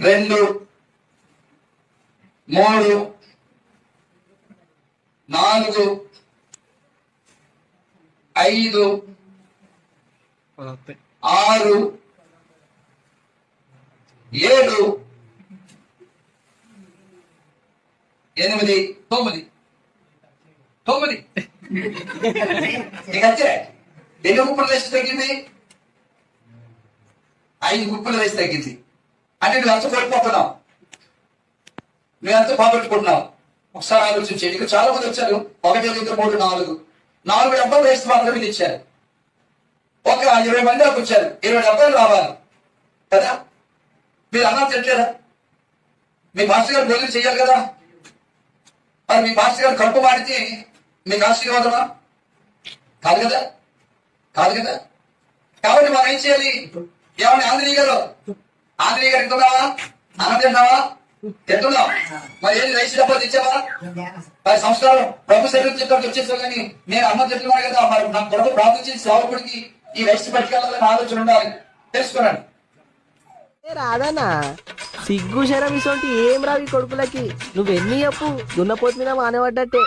రెండు మూడు నాలుగు ఐదు ఆరు ఏడు ఎనిమిది తొమ్మిది. తొమ్మిది. అంతే. ఎన్ని గుప్పలు వేసి తగ్గింది. ఐదు గుప్పలు వేసి తగ్గింది. అంటే నువ్వు ఎంత కోల్పోతున్నావు నువ్వు ఎంత పోగొట్టుకుంటున్నావు ఒకసారి ఆలోచించండి. ఇక్కడ చాలా మంది వచ్చారు. ఒకటి రెండు మూడు నాలుగు. నాలుగు డబ్బాలు వేస్తే మాత్రం మీరు ఇచ్చారు. ఒక ఇరవై మంది దాకా వచ్చారు. ఇరవై డబ్బాలు రావాలి. కదా? మీరు అన్నా తింటారా మీ మాస్టర్ గారు భోజనం చేయాలి కదా? మరి మీ మాస్టర్ గారు కడుపు మాడితే మీకు ఆశీర్వాదమా? కాదు కదా? కాదు కదా? కాబట్టి మనం ఏం చేయాలి? ఏమన్నా ఆంజనేయ గారు? ఆంజనేయ గారు తింటున్నావా? అన్నం తింటున్నావా? తింటున్నాం మరి ఏది రైస్ డబ్బా తెచ్చావా? మరి సంస్కారం ప్రభు శరీరం చెప్పి వచ్చేసావు కానీ నేను అన్నం చెప్తున్నాను కదా మరి నా కొడుకు ప్రార్థించి సేవకుడికి ఈ రైస్ పట్టుకెళ్ళాలని ఆలోచన ఉండాలి. తెలుసుకున్నాను. ఏ రాదన్నా సిగ్గు శరం ఇసోంటి ఏం రావి కొడుకులకి? నువ్వెన్ని అప్పు దున్నపోతు మీద మానబడ్డట్టే